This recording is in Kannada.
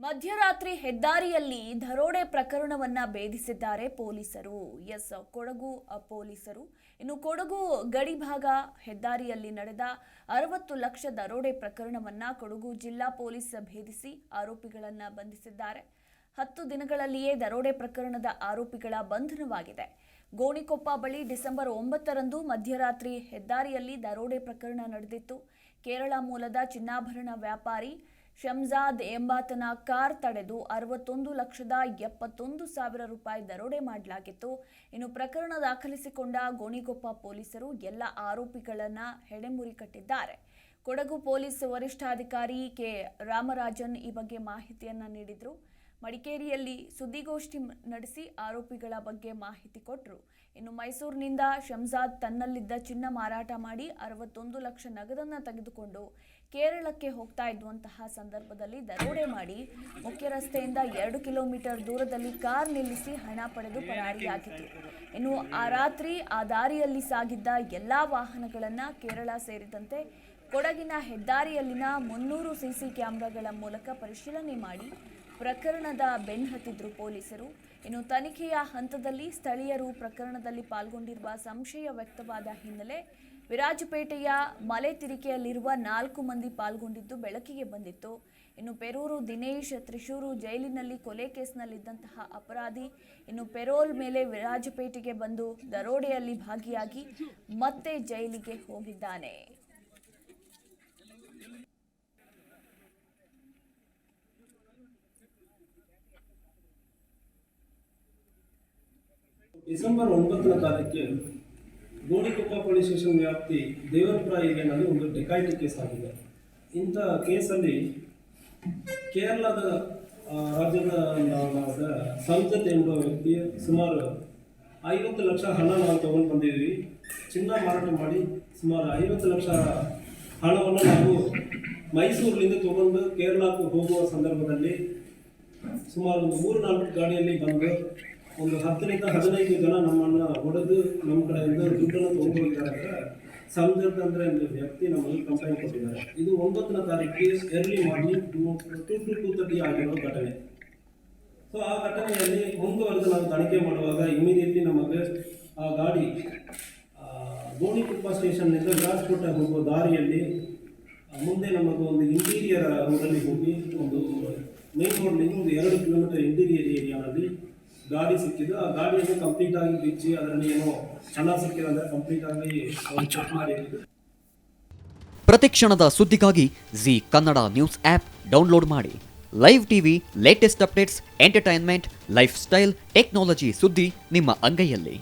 ಮಧ್ಯರಾತ್ರಿ ಹೆದ್ದಾರಿಯಲ್ಲಿ ದರೋಡೆ ಪ್ರಕರಣವನ್ನ ಭೇದಿಸಿದ್ದಾರೆ ಪೊಲೀಸರು. ಎಸ್, ಕೊಡಗು ಪೊಲೀಸರು. ಇನ್ನು ಕೊಡಗು ಗಡಿ ಭಾಗ ಹೆದ್ದಾರಿಯಲ್ಲಿ ನಡೆದ ಅರವತ್ತು ಲಕ್ಷ ದರೋಡೆ ಪ್ರಕರಣವನ್ನ ಕೊಡಗು ಜಿಲ್ಲಾ ಪೊಲೀಸ್ ಭೇದಿಸಿ ಆರೋಪಿಗಳನ್ನ ಬಂಧಿಸಿದ್ದಾರೆ. ಹತ್ತು ದಿನಗಳಲ್ಲಿಯೇ ದರೋಡೆ ಪ್ರಕರಣದ ಆರೋಪಿಗಳ ಬಂಧನವಾಗಿದೆ. ಗೋಣಿಕೊಪ್ಪ ಬಳಿ ಡಿಸೆಂಬರ್ ಒಂಬತ್ತರಂದು ಮಧ್ಯರಾತ್ರಿ ಹೆದ್ದಾರಿಯಲ್ಲಿ ದರೋಡೆ ಪ್ರಕರಣ ನಡೆದಿತ್ತು. ಕೇರಳ ಮೂಲದ ಚಿನ್ನಾಭರಣ ವ್ಯಾಪಾರಿ ಶಂಜಾದ್ ಎಂಬಾತನ ಕಾರ್ ತಡೆದು ಅರವತ್ತೊಂದು ಲಕ್ಷದ ಎಪ್ಪತ್ತೊಂದು ಸಾವಿರ ರೂಪಾಯಿ ದರೋಡೆ ಮಾಡಲಾಗಿತ್ತು. ಇನ್ನು ಪ್ರಕರಣ ದಾಖಲಿಸಿಕೊಂಡ ಗೋಣಿಕೊಪ್ಪ ಪೊಲೀಸರು ಎಲ್ಲ ಆರೋಪಿಗಳನ್ನ ಹೆಡೆಮುರಿ ಕಟ್ಟಿದ್ದಾರೆ. ಕೊಡಗು ಪೊಲೀಸ್ ವರಿಷ್ಠಾಧಿಕಾರಿ ಕೆ. ರಾಮರಾಜನ್ ಈ ಬಗ್ಗೆ ಮಾಹಿತಿಯನ್ನ ನೀಡಿದ್ರು. ಮಡಿಕೇರಿಯಲ್ಲಿ ಸುದ್ದಿಗೋಷ್ಠಿ ನಡೆಸಿ ಆರೋಪಿಗಳ ಬಗ್ಗೆ ಮಾಹಿತಿ ಕೊಟ್ಟರು ಇನ್ನು ಮೈಸೂರಿನಿಂದ ಶಂಜಾದ್ ತನ್ನಲ್ಲಿದ್ದ ಚಿನ್ನ ಮಾರಾಟ ಮಾಡಿ ಅರವತ್ತೊಂದು ಲಕ್ಷ ನಗದನ್ನು ತೆಗೆದುಕೊಂಡು ಕೇರಳಕ್ಕೆ ಹೋಗ್ತಾ ಇದ್ದಂತಹ ಸಂದರ್ಭದಲ್ಲಿ ದರೋಡೆ ಮಾಡಿ ಮುಖ್ಯ ರಸ್ತೆಯಿಂದ ಎರಡು ಕಿಲೋಮೀಟರ್ ದೂರದಲ್ಲಿ ಕಾರ್ ನಿಲ್ಲಿಸಿ ಹಣ ಪಡೆದು ಪರಾರಿಯಾಗಿತ್ತು. ಇನ್ನು ಆ ರಾತ್ರಿ ಆ ದಾರಿಯಲ್ಲಿ ಸಾಗಿದ್ದ ಎಲ್ಲಾ ವಾಹನಗಳನ್ನು ಕೇರಳ ಸೇರಿದಂತೆ ಕೊಡಗಿನ ಹೆದ್ದಾರಿಯಲ್ಲಿನ ಮುನ್ನೂರು ಸಿಸಿ ಕ್ಯಾಮ್ರಾಗಳ ಮೂಲಕ ಪರಿಶೀಲನೆ ಮಾಡಿ ಪ್ರಕರಣದ ಬೆನ್ನಹತ್ತಿದ್ರು ಪೊಲೀಸರು. ಇನ್ನು ತನಿಖೆಯ ಹಂತದಲ್ಲಿ ಸ್ಥಳೀಯರು ಪ್ರಕರಣದಲ್ಲಿ ಪಾಲ್ಗೊಂಡಿರುವ ಸಂಶಯ ವ್ಯಕ್ತವಾದ ಹಿನ್ನೆಲೆ ವಿರಾಜಪೇಟೆಯ ಮಲೆ ತಿರಿಕೆಯಲ್ಲಿರುವ ನಾಲ್ಕು ಮಂದಿ ಪಾಲ್ಗೊಂಡಿದ್ದು ಬೆಳಕಿಗೆ ಬಂದಿತ್ತು. ಇನ್ನು ಪೆರೂರು ದಿನೇಶ್, ತ್ರಿಶೂರು ಜೈಲಿನಲ್ಲಿ ಕೊಲೆ ಕೇಸ್ನಲ್ಲಿದ್ದಂತಹ ಅಪರಾಧಿ ಇನ್ನು ಪೆರೋಲ್ ಮೇಲೆ ವಿರಾಜಪೇಟೆಗೆ ಬಂದು ದರೋಡೆಯಲ್ಲಿ ಭಾಗಿಯಾಗಿ ಮತ್ತೆ ಜೈಲಿಗೆ ಹೋಗಿದ್ದಾನೆ. ಡಿಸೆಂಬರ್ ಒಂಬತ್ತನೇ ತಾರೀಕಿಗೆ ಗೋಣಿಕೊಪ್ಪ ಪೊಲೀಸ್ ಸ್ಟೇಷನ್ ವ್ಯಾಪ್ತಿ ದೇವರಪುರ ಏರಿಯಾನಲ್ಲಿ ಒಂದು ಡೆಕಾಯಿಟಿ ಕೇಸ್ ಆಗಿದೆ. ಇಂಥ ಕೇಸಲ್ಲಿ ಕೇರಳದ ರಾಜ್ಯದ ಸಂಸತ್ ಎಂಬ ವ್ಯಕ್ತಿ ಸುಮಾರು ಐವತ್ತು ಲಕ್ಷ ಹಣ ನಾವು ತಗೊಂಡು ಬಂದಿದ್ವಿ ಚಿನ್ನ ಮಾರಾಟ ಮಾಡಿ ಸುಮಾರು ಐವತ್ತು ಲಕ್ಷ ಹಣವನ್ನು ನಾವು ಮೈಸೂರಿನಿಂದ ತಗೊಂಡು ಕೇರಳಕ್ಕೆ ಹೋಗುವ ಸಂದರ್ಭದಲ್ಲಿ ಸುಮಾರು ಒಂದು ಮೂರು ನಾಲ್ಕು ಗಾಡಿಯಲ್ಲಿ ಬಂದು ಒಂದು ಹತ್ತರಿಂದ ಹದಿನೈದು ಜನ ನಮ್ಮನ್ನು ಹೊಡೆದು ನಮ್ಮ ಕಡೆಯಿಂದ ದುಡ್ಡನ್ನು ತಗೊಂಡು ಹೋಗಿದ್ದಾರೆ ಅಂತ ಸಂಜತ್ ಅಂದ್ರೆ ಒಂದು ವ್ಯಕ್ತಿ ನಮಗೆ ಕಂಪ್ಲೇಂಟ್ ಕೊಟ್ಟಿದ್ದಾರೆ ಇದು ಒಂಬತ್ತನೇ ತಾರೀಕಿಗೆ early morning two to to two thirty ಆಗಿರೋ ಘಟನೆ ಸೊ ಆ ಘಟನೆಯಲ್ಲಿ ಮುಂದುವರೆದು ನಾವು ತನಿಖೆ ಮಾಡುವಾಗ ಇಮಿಡಿಯೇಟ್ಲಿ ನಮಗೆ ಆ ಗಾಡಿ ಆ, ಗೋಣಿಕೊಪ್ಪ ಸ್ಟೇಷನ್ನಿಂದ ವಿರಾಜಪೇಟೆ ಹೋಗುವ ದಾರಿಯಲ್ಲಿ ಆ, ಮುಂದೆ ನಮಗೆ ಒಂದು ಇಂಟೀರಿಯರ್ ರೋಡಲ್ಲಿ ಹೋಗಿ ಒಂದು ಮೇನ್ ರೋಡ್ನಿಂದ ಒಂದು ಎರಡು ಕಿಲೋಮೀಟರ್ ಇಂಟೀರಿಯರ್ ಏರಿಯಾನಲ್ಲಿ ಗಾಡಿ ಸಿಕ್ಕಿದ್ದು, ಆ ಗಾಡಿಯಲ್ಲಿ ಕಂಪ್ಲೀಟ್ ಆಗಿ ಬಿಚ್ಚಿ ಅದರಲ್ಲಿ ಏನೋ ಹಣ ಸಿಕ್ಕಿದೆ ಅಂದರೆ ಕಂಪ್ಲೀಟ್ ಆಗಿ ಮಾಡಿ. ಪ್ರತಿಕ್ಷಣದ ಸುದ್ದಿಗಾಗಿ Zee Kannada news app download ಮಾಡಿ. Live TV latest updates entertainment lifestyle technology ಸುದ್ದಿ ನಿಮ್ಮ ಅಂಗೈಯಲ್ಲಿ.